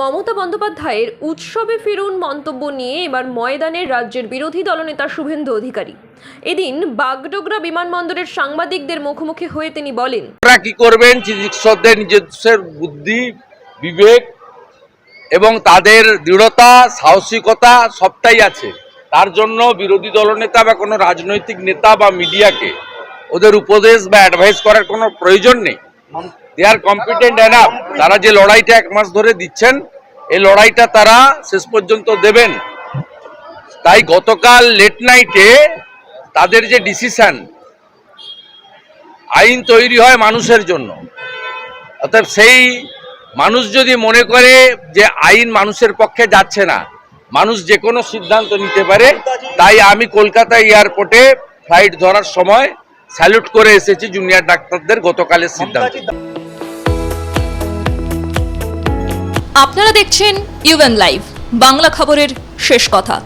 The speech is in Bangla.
মমতা বন্দ্যোপাধ্যায়ের উৎসবে ফিরুন মন্তব্য নিয়ে এবার ময়দানের রাজ্যের বিরোধী দলনেতা শুভেন্দু অধিকারী। এদিন বাগডোগরা বিমানবন্দরের সাংবাদিকদের মুখোমুখি হয়ে তিনি বলেন, আপনারা কি করবেন? চিকিৎসকদের নিজস্বের বুদ্ধি, বিবেক এবং তাদের দৃঢ়তা, সাহসিকতা সবটাই আছে। তার জন্য বিরোধী দলনেতা বা কোনো রাজনৈতিক নেতা বা মিডিয়াকে ওদের উপদেশ বা অ্যাডভাইস করার কোনো প্রয়োজন নেই। দে আর কম্পিটেন্ট এনাফ তারা যে লড়াইটা এক মাস ধরে দিচ্ছেন, এই লড়াইটা তারা শেষ পর্যন্ত দেবেন। তাই গতকাল লেট নাইটে তাদের যে ডিসিশন আইন তৈরি হয় মানুষের জন্য। অর্থাৎ সেই মানুষ যদি মনে করে যে আইন মানুষের পক্ষে যাচ্ছে না, মানুষ যে কোনো সিদ্ধান্ত নিতে পারে। তাই আমি কলকাতা এয়ারপোর্টে ফ্লাইট ধরার সময় স্যালুট করে এসেছি জুনিয়র ডাক্তারদের গতকালের সিদ্ধান্ত। আপনারা দেখছেন ইউএন লাইভ বাংলা খবরের শেষ কথা।